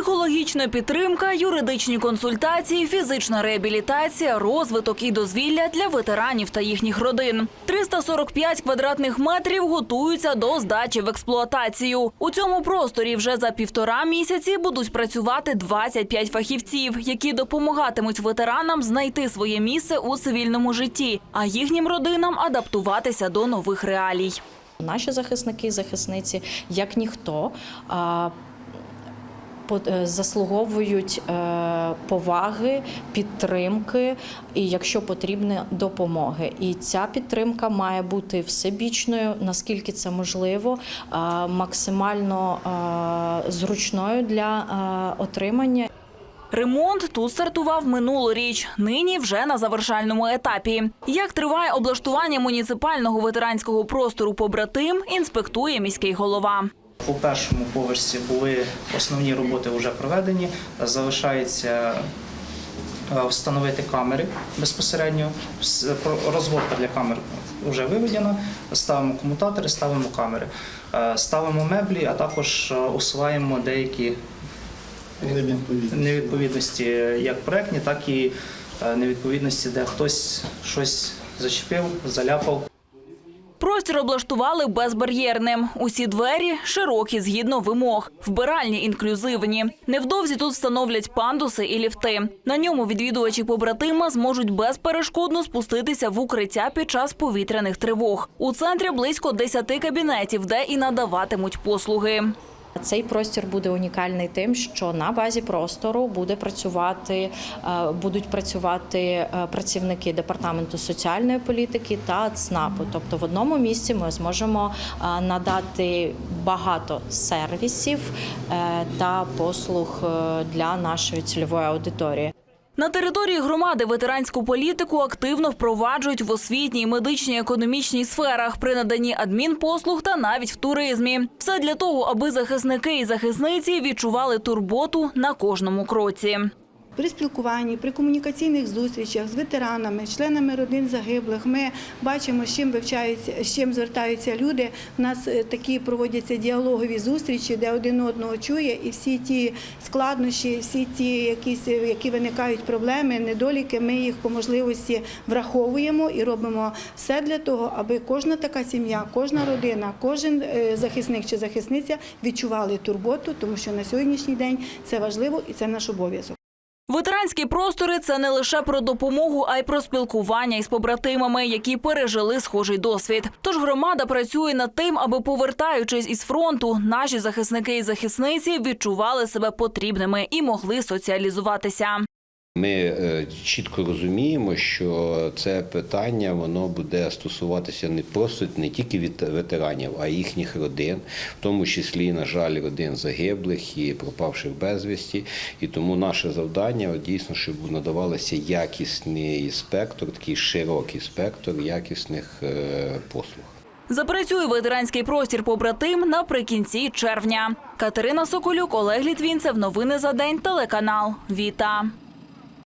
Психологічна підтримка, юридичні консультації, фізична реабілітація, розвиток і дозвілля для ветеранів та їхніх родин. 345 квадратних метрів готуються до здачі в експлуатацію. У цьому просторі вже за півтора місяці будуть працювати 25 фахівців, які допомагатимуть ветеранам знайти своє місце у цивільному житті, а їхнім родинам адаптуватися до нових реалій. Наші захисники і захисниці, як ніхто, заслуговують е, поваги, підтримки і, якщо потрібно, допомоги. І ця підтримка має бути всебічною, наскільки це можливо, е, максимально е, зручною для е, отримання. Ремонт тут стартував минулоріч. Нині вже на завершальному етапі. Як триває облаштування муніципального ветеранського простору побратим, інспектує міський голова. По першому поверсі були основні роботи вже проведені. Залишається е, встановити камери безпосередньо. Розводка для камер вже виведена. Ставимо комутатори, ставимо камери, Е, ставимо меблі, а також е, усуваємо деякі невідповідності, як проектні, так і невідповідності, де хтось щось зачепив, заляпав. Простір облаштували безбар'єрним. Усі двері широкі згідно вимог, вбиральні інклюзивні. Невдовзі тут встановлять пандуси і ліфти. На ньому відвідувачі побратима зможуть безперешкодно спуститися в укриття під час повітряних тривог. У центрі близько 10 кабінетів, де і надаватимуть послуги. Цей простір буде унікальний тим, що на базі простору буде працювати, е, будуть працювати е, працівники департаменту соціальної політики та ЦНАПу. Тобто в одному місці ми зможемо е, надати багато сервісів та послуг для нашої цільової аудиторії. На території громади ветеранську політику активно впроваджують в освітній, медичній, економічній сферах при наданні адмінпослуг та навіть в туризмі. Все для того, аби захисники і захисниці відчували турботу на кожному кроці. При спілкуванні, при комунікаційних зустрічах з ветеранами, членами родин загиблих, ми бачимо, з чим вивчаються, з чим звертаються люди. У нас е, такі проводяться діалогові зустрічі, де один одного чує, і всі ті складнощі, всі ті якісь, е, які виникають проблеми, недоліки, ми їх по можливості враховуємо і робимо все для того, аби кожна така сім'я, кожна родина, кожен е, захисник чи захисниця відчували турботу, тому що на сьогоднішній день це важливо і це наш обов'язок. Ветеранські простори це не лише про допомогу, а й про спілкування із побратимами, які пережили схожий досвід. Тож громада працює над тим, аби повертаючись із фронту, наші захисники і захисниці відчували себе потрібними і могли соціалізуватися. Ми е, чітко розуміємо, що це питання воно буде стосуватися не просто не тільки від ветеранів, а їхніх родин, в тому числі, на жаль, родин загиблих і пропавших безвісті. І тому наше завдання дійсно, щоб надавалося якісний спектр, такий широкий спектр якісних е, послуг. Запрацює ветеранський простір побратим наприкінці червня. Катерина Соколюк, Олег Літвінцев. Новини за день. Телеканал Віта.